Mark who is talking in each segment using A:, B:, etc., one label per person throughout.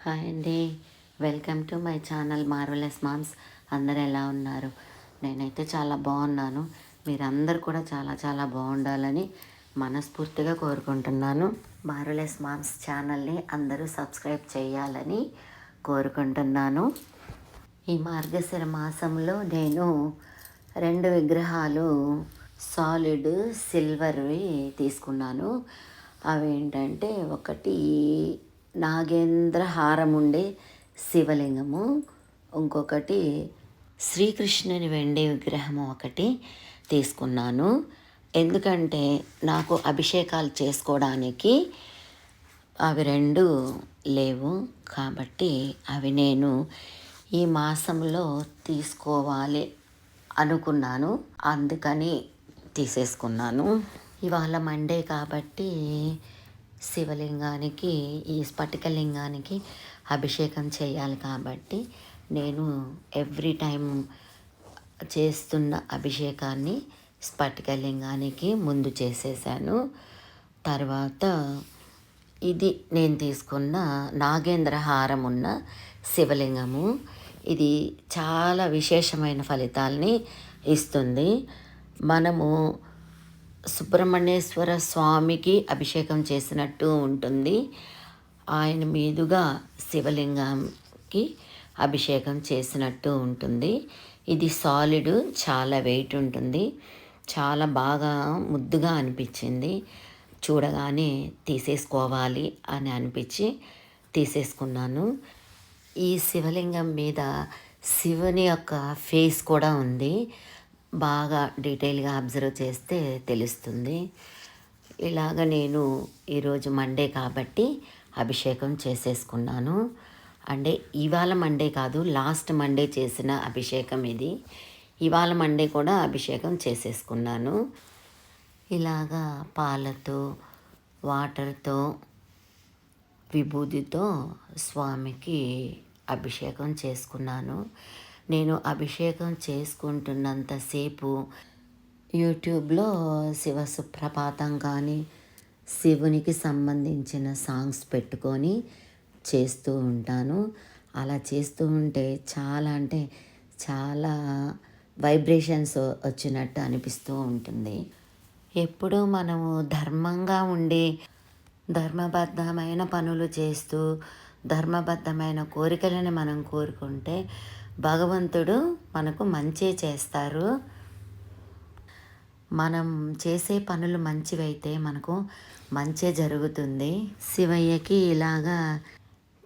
A: Hi అండి. Welcome to my channel Marvellous Moms. అందరు ఎలా ఉన్నారు? నేనైతే చాలా బాగున్నాను. మీరందరూ కూడా చాలా చాలా బాగుండాలని మనస్ఫూర్తిగా కోరుకుంటున్నాను. మార్వలెస్ మామ్స్ ఛానల్ని అందరూ సబ్స్క్రైబ్ చేయాలని కోరుకుంటున్నాను. ఈ మార్గశిర మాసంలో నేను రెండు విగ్రహాలు సాలిడ్ సిల్వర్వి తీసుకున్నాను. అవి ఏంటంటే ఒకటి నాగేంద్ర హారం ఉండే శివలింగము. ఇంకొకటి శ్రీకృష్ణుని వెండి విగ్రహం ఒకటి తీసుకున్నాను. ఎందుకంటే నాకు అభిషేకాలు చేసుకోవడానికి అవి రెండు లేవు కాబట్టి అవి నేను ఈ మాసంలో తీసుకోవాలి అనుకున్నాను. అందుకని తీసేసుకున్నాను. ఇవాళ మండే కాబట్టి శివలింగానికి ఈ స్ఫటికలింగానికి అభిషేకం చేయాలి కాబట్టి నేను ఎవ్రీ టైం చేస్తున్న అభిషేకాన్ని స్ఫటికలింగానికి ముందు చేసేసాను. తర్వాత ఇది నేను తీసుకున్న నాగేంద్ర హారం ఉన్న శివలింగము. ఇది చాలా విశేషమైన ఫలితాల్ని ఇస్తుంది. మనము సుబ్రహ్మణ్యేశ్వర స్వామికి అభిషేకం చేసినట్టు ఉంటుంది. ఆయన మీదుగా శివలింగంకి అభిషేకం చేసినట్టు ఉంటుంది. ఇది సాలిడ్ చాలా వెయిట్ ఉంటుంది. చాలా బాగా ముద్దుగా అనిపించింది. చూడగానే తీసేసుకోవాలి అని అనిపించి తీసేసుకున్నాను. ఈ శివలింగం మీద శివుని యొక్క ఫేస్ కూడా ఉంది. బాగా డీటెయిల్గా అబ్జర్వ్ చేస్తే తెలుస్తుంది. ఇలాగ నేను ఈరోజు మండే కాబట్టి అభిషేకం చేసేసుకున్నాను. అంటే ఇవాళ మండే కాదు లాస్ట్ మండే చేసిన అభిషేకం ఇది. ఇవాళ మండే కూడా అభిషేకం చేసేసుకున్నాను. ఇలాగా పాలతో వాటర్తో విభూతితో స్వామికి అభిషేకం చేసుకున్నాను. నేను అభిషేకం చేసుకుంటున్నంతసేపు యూట్యూబ్లో శివ సుప్రభాతం కానీ శివునికి సంబంధించిన సాంగ్స్ పెట్టుకొని చేస్తూ ఉంటాను. అలా చేస్తూ ఉంటే చాలా అంటే చాలా వైబ్రేషన్స్ వచ్చినట్టు అనిపిస్తూ ఉంటుంది. ఎప్పుడూ మనము ధర్మంగా ఉండి ధర్మబద్ధమైన పనులు చేస్తూ ధర్మబద్ధమైన కోరికలను మనం కోరుకుంటే భగవంతుడు మనకు మంచి చేస్తారు. మనం చేసే పనులు మంచివైతే మనకు మంచి జరుగుతుంది. శివయ్యకి ఇలాగా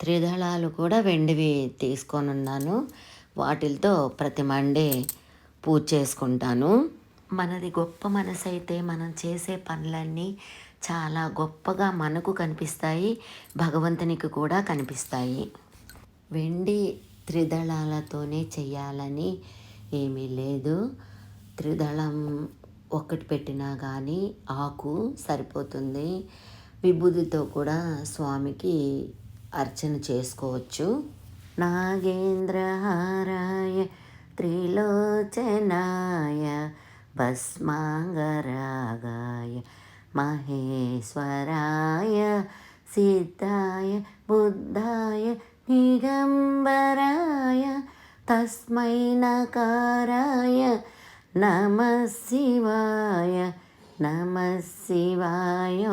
A: త్రిదళాలు కూడా వెండివి తీసుకొని ఉన్నాను వాటితో ప్రతి మండే పూజ చేసుకుంటాను. మనది గొప్ప మనసు అయితే మనం చేసే పనులన్నీ చాలా గొప్పగా మనకు కనిపిస్తాయి. భగవంతునికి కూడా కనిపిస్తాయి. వెండి త్రిదళాలతోనే చేయాలని ఏమీ లేదు. త్రిదళం ఒక్కటి పెట్టినా కానీ ఆకు సరిపోతుంది. విభూతితో కూడా స్వామికి అర్చన చేసుకోవచ్చు. నాగేంద్రహారాయ త్రిలోచనాయ భస్మాంగరాగాయ మహేశ్వరాయ సిద్ధాయ బుద్ధాయ నిగంబరాయ తస్మై నకారాయ నమ శివాయ నమ శివాయ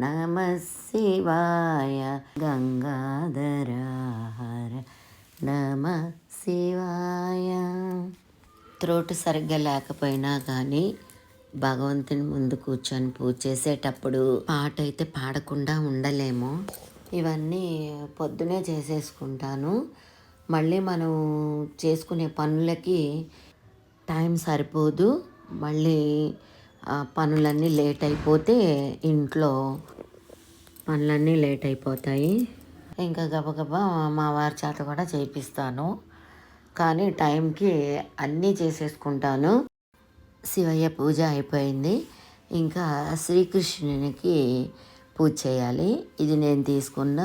A: నమ శివాయ గంగాధరాహర నమ శివాయ త్రోటు సరిగ్గా లేకపోయినా కానీ భగవంతుని ముందు కూర్చొని పూజ చేసేటప్పుడు పాట అయితే పాడకుండా ఉండలేము. ఇవన్నీ పొద్దునే చేసేసుకుంటాను. మళ్ళీ మనం చేసుకునే పనులకి టైం సరిపోదు. మళ్ళీ పనులన్నీ లేట్ అయిపోతే ఇంట్లో పనులన్నీ లేట్ అయిపోతాయి. ఇంకా గబగబా మా వారి చేత కూడా చేయిస్తాను కానీ టైంకి అన్నీ చేసేసుకుంటాను. శివయ్య పూజ అయిపోయింది. ఇంకా శ్రీకృష్ణునికి పూజ చేయాలి. ఇది నేను తీసుకున్న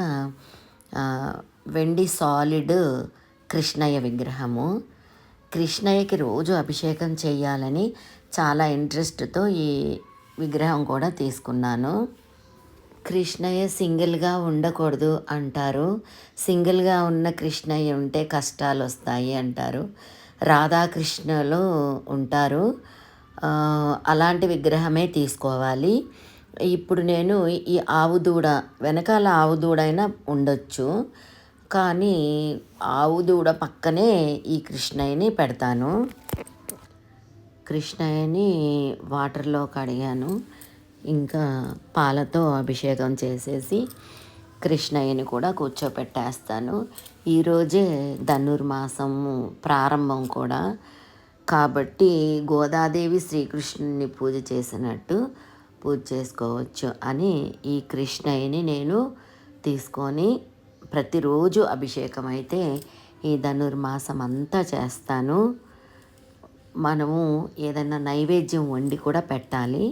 A: వెండి సాలిడ్ కృష్ణయ్య విగ్రహము. కృష్ణయ్యకి రోజు అభిషేకం చేయాలని చాలా ఇంట్రెస్ట్తో ఈ విగ్రహం కూడా తీసుకున్నాను. కృష్ణయ్య సింగిల్గా ఉండకూడదు అంటారు. సింగిల్గా ఉన్న కృష్ణయ్య ఉంటే కష్టాలు వస్తాయి అంటారు. రాధాకృష్ణలు ఉంటారు. అలాంటి విగ్రహమే తీసుకోవాలి. ఇప్పుడు నేను ఈ ఆవు దూడ వెనకాల ఆవు దూడైనా ఉండొచ్చు. కానీ ఆవు దూడ పక్కనే ఈ కృష్ణయ్యని పెడతాను. కృష్ణయ్యని వాటర్లో కడిగాను ఇంకా పాలతో అభిషేకం చేసేసి కృష్ణయ్యని కూడా కూర్చోపెట్టేస్తాను. ఈరోజే ధనుర్మాసము ప్రారంభం కూడా. కాబట్టి గోదాదేవి శ్రీకృష్ణుని పూజ చేసినట్టు పూజ చేసుకోవచ్చు అని ఈ కృష్ణయ్యని నేను తీసుకొని ప్రతిరోజు అభిషేకం అయితే ఈ ధనుర్మాసం అంతా చేస్తాను. మనము ఏదైనా నైవేద్యం వండి కూడా పెట్టాలి.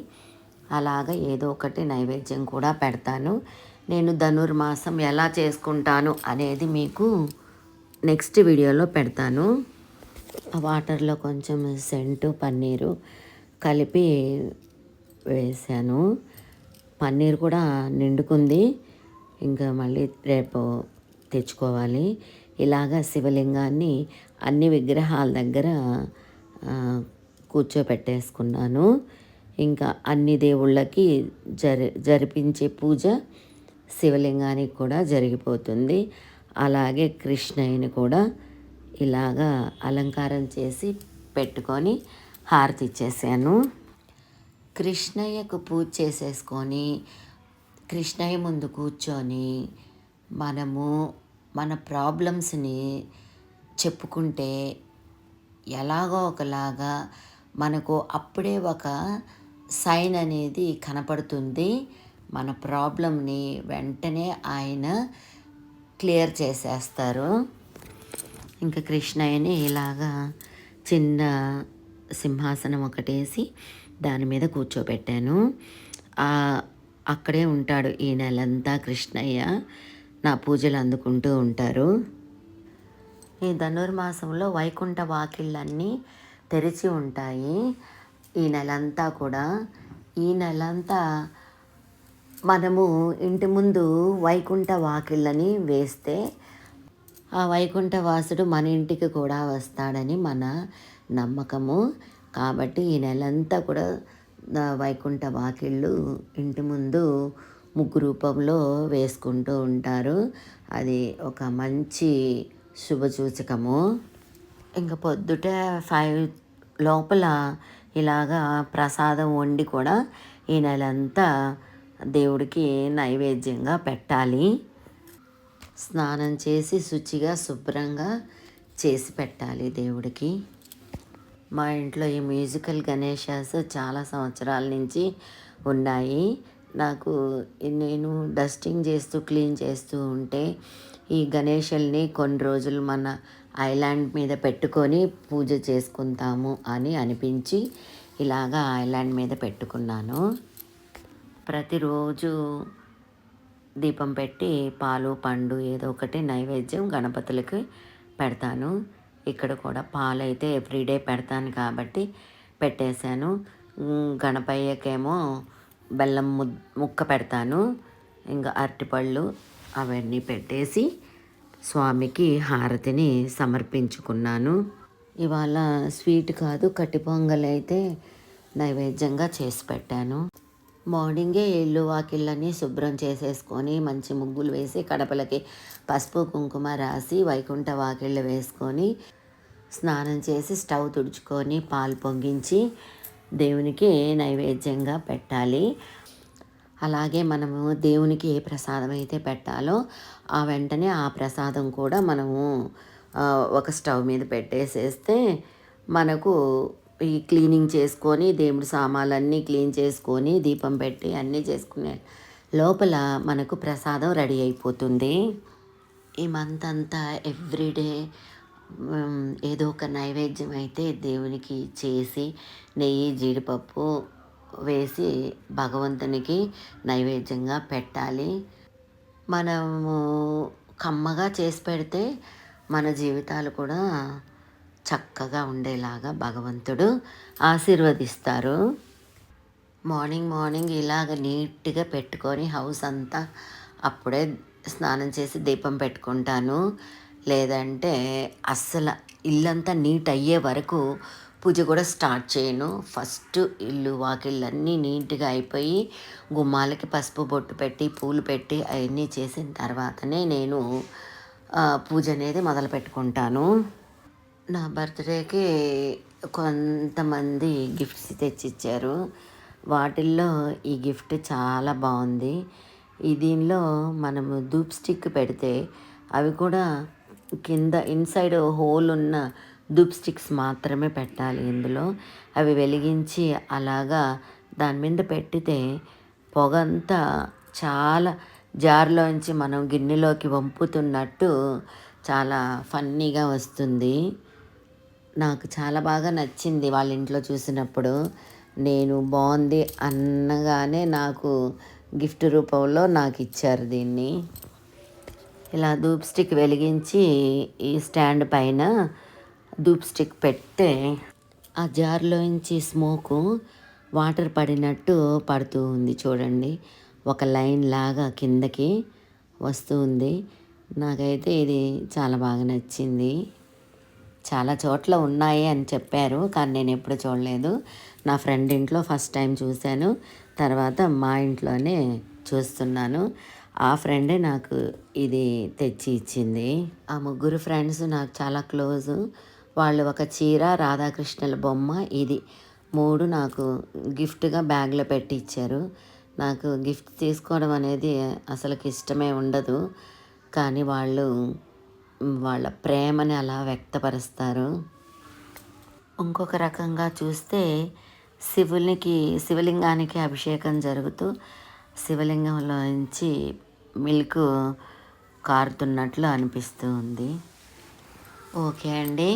A: అలాగ ఏదో ఒకటి నైవేద్యం కూడా పెడతాను. నేను ధనుర్మాసం ఎలా చేసుకుంటాను అనేది మీకు నెక్స్ట్ వీడియోలో పెడతాను. వాటర్లో కొంచెం సెంటు పన్నీరు కలిపి వేసాను. పన్నీర్ కూడా నిండుకుంది. ఇంకా మళ్ళీ రేపు తెచ్చుకోవాలి. ఇలాగ శివలింగాన్ని అన్ని విగ్రహాల దగ్గర కూర్చోపెట్టేసుకున్నాను. ఇంకా అన్ని దేవుళ్ళకి జరి జరిపించే పూజ శివలింగానికి కూడా జరిగిపోతుంది. అలాగే కృష్ణయ్యని కూడా ఇలాగా అలంకారం చేసి పెట్టుకొని హారతి ఇచ్చేసాను. కృష్ణయ్యకు పూజ చేసేసుకొని కృష్ణయ్య ముందు కూర్చొని మనము మన ప్రాబ్లమ్స్ని చెప్పుకుంటే ఎలాగో ఒకలాగా మనకు అప్పుడే ఒక సైన్ అనేది కనపడుతుంది. మన ప్రాబ్లంని వెంటనే ఆయన క్లియర్ చేసేస్తారు. ఇంకా కృష్ణయ్యని ఇలాగా చిన్న సింహాసనం ఒకటేసి దాని మీద కూర్చోబెట్టాను. అక్కడే ఉంటాడు ఈ నెలంతా కృష్ణయ్య. నా పూజలు అందుకుంటూ ఉంటారు. ఈ ధనుర్మాసంలో వైకుంఠ వాకిళ్ళన్నీ తెరిచి ఉంటాయి. ఈ నెలంతా కూడా. ఈ నెలంతా మనము ఇంటి ముందు వైకుంఠ వాకిళ్ళని వేస్తే ఆ వైకుంఠ వాసుడు మన ఇంటికి కూడా వస్తాడని మన నమ్మకము. కాబట్టి ఈ నెలంతా కూడా వైకుంఠ వాకిళ్ళు ఇంటి ముందు ముగ్గు రూపంలో వేసుకుంటూ ఉంటారు. అది ఒక మంచి శుభసూచకము ఇంకా పొద్దుట ఫైవ్ లోపల ఇలాగా ప్రసాదం వండి కూడా ఈ నెలంతా దేవుడికి నైవేద్యంగా పెట్టాలి. స్నానం చేసి శుచిగా శుభ్రంగా చేసి పెట్టాలి దేవుడికి. మా ఇంట్లో ఈ మ్యూజికల్ గణేషాస్ చాలా సంవత్సరాల నుంచి ఉన్నాయి. నాకు నేను డస్టింగ్ చేస్తూ క్లీన్ చేస్తూ ఉంటే ఈ గణేషుల్ని కొన్ని రోజులు మన ఐలాండ్ మీద పెట్టుకొని పూజ చేసుకుంటాము అని అనిపించి ఇలాగా ఐలాండ్ మీద పెట్టుకున్నాను. ప్రతిరోజు దీపం పెట్టి పాలు పండు ఏదో ఒకటి నైవేద్యం గణపతులకి పెడతాను. ఇక్కడ కూడా పాలైతే ఎవ్రీడే పెడతాను కాబట్టి పెట్టేశాను. గణపయ్యకేమో బెల్లం ము ముక్క పెడతాను. ఇంకా అరటిపళ్ళు అవన్నీ పెట్టేసి స్వామికి హారతిని సమర్పించుకున్నాను. ఇవాళ స్వీట్ కాదు కట్టి పొంగల్ అయితే నైవేద్యంగా చేసి పెట్టాను. మార్నింగే ఇల్లు వాకిళ్ళని శుభ్రం చేసేసుకొని మంచి ముగ్గులు వేసి కడపలకి పసుపు కుంకుమ రాసి వైకుంఠ వాకిళ్ళు వేసుకొని స్నానం చేసి స్టవ్ తుడుచుకొని పాలు పొంగించి దేవునికి నైవేద్యంగా పెట్టాలి. అలాగే మనము దేవునికి ఏ ప్రసాదం అయితే పెట్టాలో ఆ వెంటనే ఆ ప్రసాదం కూడా మనము ఒక స్టవ్ మీద పెట్టేసేస్తే మనకు ఈ క్లీనింగ్ చేసుకొని దేవుడి సామాన్లన్నీ క్లీన్ చేసుకొని దీపం పెట్టి అన్నీ చేసుకునే లోపల మనకు ప్రసాదం రెడీ అయిపోతుంది. ఈ మంత్ అంతా ఎవ్రీడే ఏదో ఒక నైవేద్యం అయితే దేవునికి చేసి నెయ్యి జీడిపప్పు వేసి భగవంతునికి నైవేద్యంగా పెట్టాలి. మనము కమ్మగా చేసి పెడితే మన జీవితాలు కూడా చక్కగా ఉండేలాగా భగవంతుడు ఆశీర్వదిస్తారు. మార్నింగ్ మార్నింగ్ ఇలాగ నీట్గా పెట్టుకొని హౌస్ అంతా అప్పుడే స్నానం చేసి దీపం పెట్టుకుంటాను. లేదంటే అస్సలు ఇల్లంతా నీట్ అయ్యే వరకు పూజ కూడా స్టార్ట్ చేయను. ఫస్ట్ ఇల్లు వాకిళ్ళన్నీ నీట్గా అయిపోయి గుమ్మాలకి పసుపు బొట్టు పెట్టి పూలు పెట్టి అవన్నీ చేసిన తర్వాతనే నేను పూజ అనేది మొదలు పెట్టుకుంటాను. నా బర్త్డేకి కొంతమంది గిఫ్ట్స్ తెచ్చిచ్చారు. వాటిల్లో ఈ గిఫ్ట్ చాలా బాగుంది. ఈ దీనిలో మనము ధూప్ స్టిక్ పెడితే అవి కూడా కింద ఇన్సైడ్ హోల్ ఉన్న దూప్ స్టిక్స్ మాత్రమే పెట్టాలి ఇందులో. అవి వెలిగించి అలాగా దాని మీద పెట్టితే పొగంతా చాలా జార్లోంచి మనం గిన్నెలోకి వంపుతున్నట్టు చాలా ఫన్నీగా వస్తుంది. నాకు చాలా బాగా నచ్చింది వాళ్ళ ఇంట్లో చూసినప్పుడు. నేను బాగుంది అన్నగానే నాకు గిఫ్ట్ రూపంలో నాకు ఇచ్చారు దీన్ని. ఇలా ధూప్ స్టిక్ వెలిగించి ఈ స్టాండ్ పైన ధూప్ స్టిక్ పెడితే ఆ జార్లోంచి స్మోకు వాటర్ పడినట్టు పడుతూ ఉంది చూడండి. ఒక లైన్ లాగా కిందకి వస్తూ ఉంది. నాకైతే ఇది చాలా బాగా నచ్చింది. చాలా చోట్ల ఉన్నాయి అని చెప్పారు కానీ నేను ఎప్పుడు చూడలేదు. నా ఫ్రెండ్ ఇంట్లో ఫస్ట్ టైం చూశాను తర్వాత మా ఇంట్లోనే చూస్తున్నాను. ఆ ఫ్రెండే నాకు ఇది తెచ్చి ఇచ్చింది. ఆ ముగ్గురు ఫ్రెండ్స్ నాకు చాలా క్లోజ్. వాళ్ళు ఒక చీర రాధాకృష్ణుల బొమ్మ ఇది మూడు నాకు గిఫ్ట్గా బ్యాగ్లో పెట్టి ఇచ్చారు నాకు గిఫ్ట్ తీసుకోవడం అనేది అసలుకి ఇష్టమే ఉండదు. కానీ వాళ్ళు వాళ్ళ ప్రేమని అలా వ్యక్తపరుస్తారు. ఇంకొక రకంగా చూస్తే శివునికి శివలింగానికి అభిషేకం జరుగుతూ శివలింగంలోంచి మిల్క్ కారుతున్నట్లు అనిపిస్తూ ఉంది ఓకే అండి.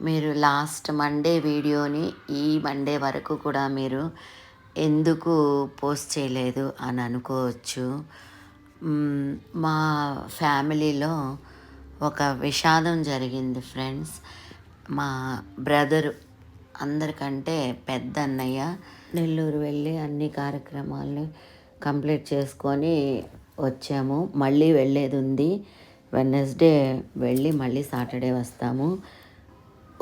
A: మీరు లాస్ట్ మండే వీడియోని ఈ మండే వరకు కూడా మీరు ఎందుకు పోస్ట్ చేయలేదు అని అనుకోవచ్చు. మా ఫ్యామిలీలో ఒక విషాదం జరిగింది ఫ్రెండ్స్. మా బ్రదరు అందరికంటే పెద్ద అన్నయ్య నెల్లూరు వెళ్ళి అన్ని కార్యక్రమాలని కంప్లీట్ చేసుకొని వచ్చాము. మళ్ళీ వెళ్ళేది ఉంది. వెన్నెస్డే వెళ్ళి మళ్ళీ సాటర్డే వస్తాము.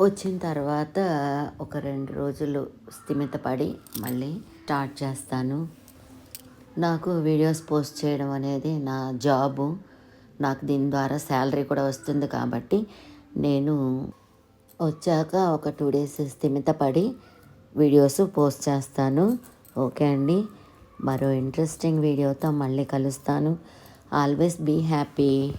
A: వచ్చిన తర్వాత ఒక రెండు రోజులు స్థిమితపడి మళ్ళీ స్టార్ట్ చేస్తాను. నాకు వీడియోస్ పోస్ట్ చేయడం అనేది నా జాబు. నాకు దీని ద్వారా శాలరీ కూడా వస్తుంది కాబట్టి నేను వచ్చాక ఒక టూ డేస్ స్థిమితపడి వీడియోస్ పోస్ట్ చేస్తాను. ఓకే అండి. మరో ఇంట్రెస్టింగ్ వీడియోతో మళ్ళీ కలుస్తాను. Always be happy